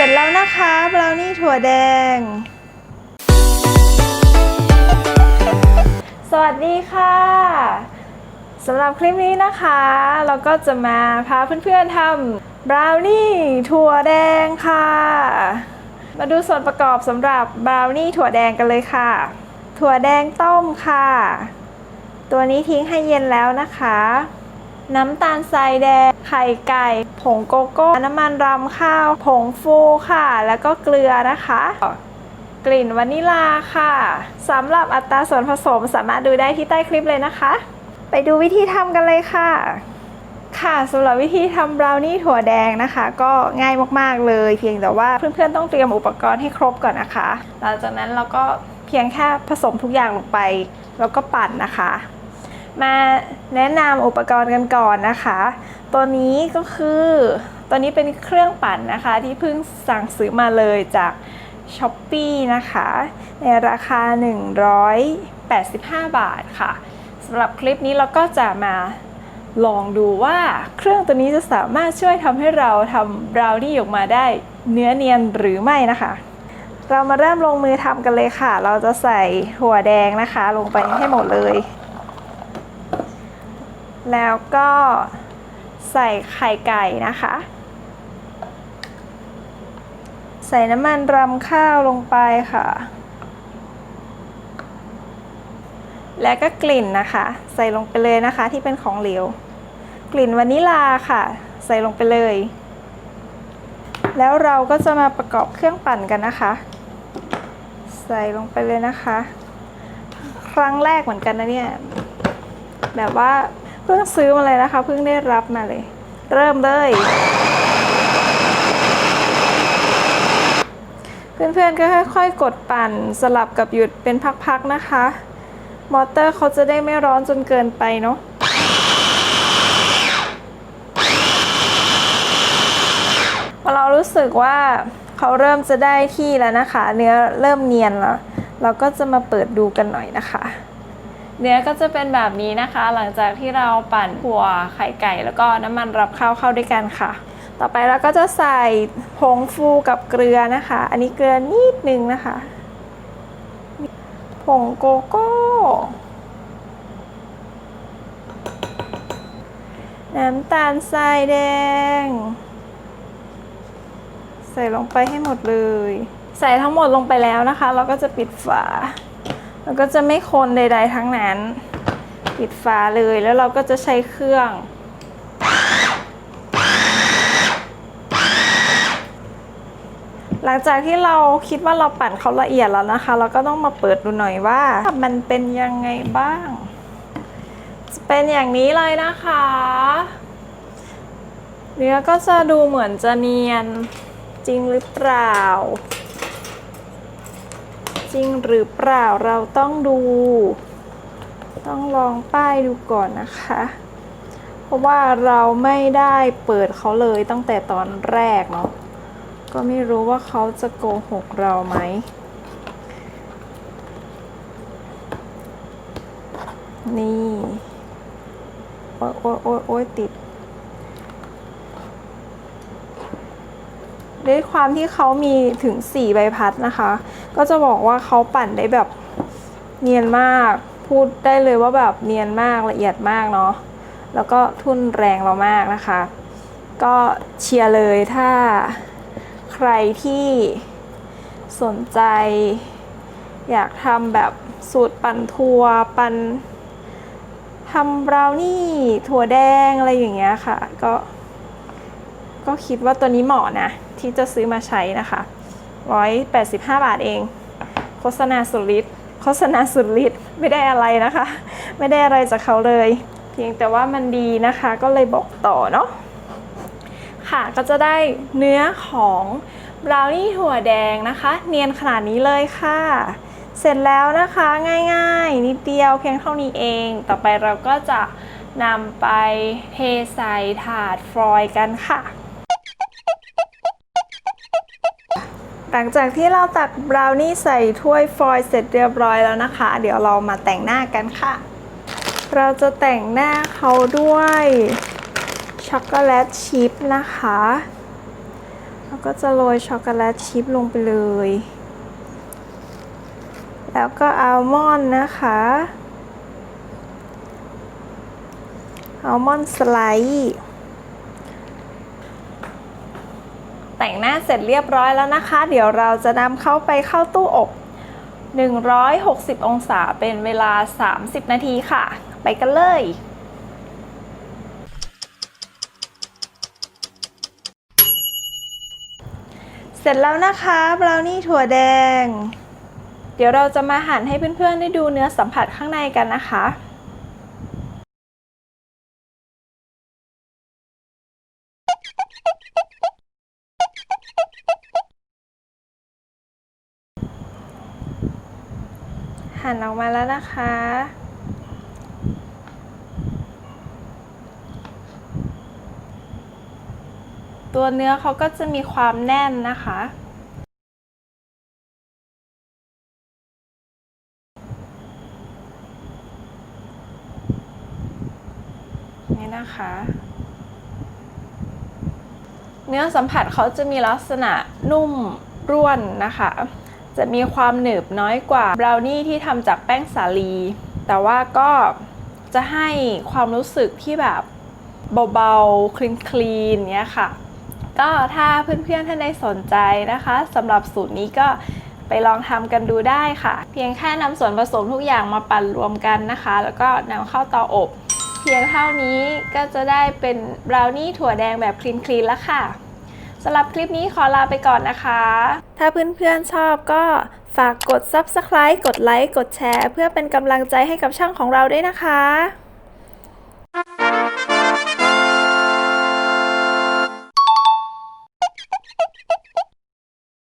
ร็จแล้วนะคะบราวนี่ถั่วแดง สวัสดีค่ะสำหรับคลิปนี้นะคะ เราก็จะมาพาเพื่อนๆทำบราวนี่ถั่วแดงค่ะ มาดูส่วนประกอบสำหรับบราวนี่ถั่วแดงกันเลยค่ะ ถั่วแดงต้มค่ะ ตัวนี้ทิ้งให้เย็นแล้วนะคะ น้ำตาลทรายแดงไข่ไก่ ผงโกโก้ น้ำมันรำข้าว ผงฟูค่ะ แล้วก็เกลือนะคะ กลิ่นวานิลาค่ะสำหรับอัตราส่วนผสมสามารถดูได้ที่ใต้คลิปเลยนะคะ ไปดูวิธีทำกันเลยค่ะค่ะสำหรับวิธีทำบราวนี่ถั่วแดงนะคะ ก็ง่ายมากๆเลย เพียงแต่ว่าเพื่อนๆต้องเตรียมอุปกรณ์ให้ครบก่อนนะคะหลังจากนั้นเราก็เพียงแค่ผสมทุกอย่างลงไป แล้วก็ปั่นนะคะ มาแนะนำอุปกรณ์กันก่อนนะคะ ตัวนี้ก็คือตัวนี้เป็นเครื่องปั่นนะคะที่เพิ่งสั่งซื้อมาเลยจากช้อปปีนะคะ ในราคา 185 บาทค่ะสำหรับคลิปนี้เราก็จะมาลองดูว่าเครื่องตัวนี้จะสามารถช่วยทำให้เราทำบราวนี่ออกมาได้เนื้อเนียนหรือไม่นะคะ เรามาเริ่มลงมือทำกันเลยค่ะ เราจะใส่ถั่วแดงนะคะ ลงไปให้หมดเลย แล้วก็ ใส่ไข่ไก่นะคะ ใส่น้ำมันรำข้าวลงไปค่ะ และก็กลิ่นนะคะ ใส่ลงไปเลยนะคะที่เป็นของเหลว กลิ่นวานิลาค่ะ ใส่ลงไปเลย แล้วเราก็จะมาประกอบเครื่องปั่นกันนะคะ ใส่ลงไปเลยนะคะ ครั้งแรกเหมือนกันนะเนี่ย แบบว่า พิ่งซื้อมาเลยนะคะ เพิ่งได้รับมาเลย เริ่มเลย เพื่อนๆก็ค่อยๆ กดปั่นสลับกับหยุดเป็นพักๆนะคะ มอเตอร์เขาจะได้ไม่ร้อนจนเกินไปเนาะพอเรารู้สึกว่าเขาเริ่มจะได้ที่แล้วนะคะ เนื้อเริ่มเนียนแล้ว เราก็จะมาเปิดดูกันหน่อยนะคะ เนื้อก็จะเป็นแบบนี้นะคะ หลังจากที่เราปั่นถั่วไข่ไก่ แล้วก็น้ำมันรับข้าวเข้าด้วยกันค่ะ ต่อไปเราก็จะใส่ผงฟูกับเกลือนะคะ อันนี้เกลือนิดนึงนะคะ ผงโกโก้น้ำตาลทรายแดง ใส่ลงไปให้หมดเลย ใส่ทั้งหมดลงไปแล้วนะคะ เราก็จะปิดฝา แล้วก็จะไม่คนใด ๆ ทั้งนั้น ปิดฝาเลยแล้วเราก็จะใช้เครื่อง หลังจากที่เราคิดว่าเราปั่นเขาละเอียดแล้วนะคะ เราก็ต้องมาเปิดดูหน่อยว่ามันเป็นยังไงบ้าง จะเป็นอย่างนี้เลยนะคะเนื้อก็จะดูเหมือนจะเนียนจริงหรือเปล่า จริงหรือเปล่าเราต้องดู ต้องลองป้ายดูก่อนนะคะ เพราะว่าเราไม่ได้เปิดเขาเลยตั้งแต่ตอนแรกเนาะก็ไม่รู้ว่าเขาจะโกหกเราไหมนี่ โอ๊ยโอ๊ยโอ๊ยติด ด้วยความที่เขามีถึง 4 ใบพัดนะคะ ก็จะบอกว่าเขาปั่นได้แบบเนียนมาก พูดได้เลยว่าแบบเนียนมากละเอียดมากเนาะ แล้วก็ทุ่นแรงเรามากนะคะ ก็เชียร์เลยถ้าใครที่สนใจ อยากทำแบบสูตรปั่นทัวปั่นทำบราวนี่ถั่วแดงอะไรอย่างเงี้ยค่ะ ก็ ก็คิดว่าตัวนี้เหมาะนะ ที่จะซื้อมาใช้นะคะ185 บาทเอง โฆษณาสุดฤทธิ์โฆษณาสุดฤทธิ์ไม่ได้อะไรนะคะ ไม่ได้อะไรจากเขาเลย เพียงแต่ว่ามันดีนะคะก็เลยบอกต่อเนาะค่ะก็จะได้เนื้อของบราวนี่ถั่วแดงนะคะ เนียนขนาดนี้เลยค่ะ เสร็จแล้วนะคะง่ายๆ นิดเดียวเพียงเท่านี้เอง ต่อไปเราก็จะนำไปเทใส่ถาดฟรอยล์กันค่ะ หลังจากที่เราตักบราวนี่ใส่ถ้วยฟอยล์เสร็จเรียบร้อยแล้วนะคะ เดี๋ยวเรามาแต่งหน้ากันค่ะ เราจะแต่งหน้าเขาด้วยช็อกโกแลตชิพนะคะแล้วก็จะโรยช็อกโกแลตชิพลงไปเลย แล้วก็อัลมอนด์นะคะอัลมอนด์สไลด์ แต่งหน้าเสร็จเรียบร้อยแล้วนะคะ เดี๋ยวเราจะนำเข้าไปเข้าตู้อบ 160 องศาเป็นเวลา 30 นาทีค่ะ ไปกันเลยเสร็จแล้วนะคะบราวนี่ถั่วแดง เดี๋ยวเราจะมาหั่นให้เพื่อนๆได้ดูเนื้อสัมผัสข้างในกันนะคะ หั่นออกมาแล้วนะคะ ตัวเนื้อเขาก็จะมีความแน่นนะคะ นี่นะคะ เนื้อสัมผัสเขาจะมีลักษณะนุ่มร่วนนะคะ จะมีความหนึบน้อยกว่าบราวนี่ที่ทำจากแป้งสาลี แต่ว่าก็จะให้ความรู้สึกที่แบบเบาๆคลีนคลีนๆเนี้ยค่ะ ก็ถ้าเพื่อนๆ ท่านใดสนใจนะคะสำหรับสูตรนี้ก็ไปลองทำกันดูได้ค่ะ เพียงแค่นำส่วนผสมทุกอย่างมาปั่นรวมกันนะคะ แล้วก็นำเข้าเตาอบ เพียงเท่านี้ก็จะได้เป็นบราวนี่ถั่วแดงแบบคลีนคลีนๆแล้วค่ะ สำหรับคลิปนี้ขอลาไปก่อนนะคะ ถ้าเพื่อนๆชอบก็ฝากกด Subscribe กดไลค์ กดแชร์ เพื่อเป็นกำลังใจให้กับช่องของเราด้วยนะคะ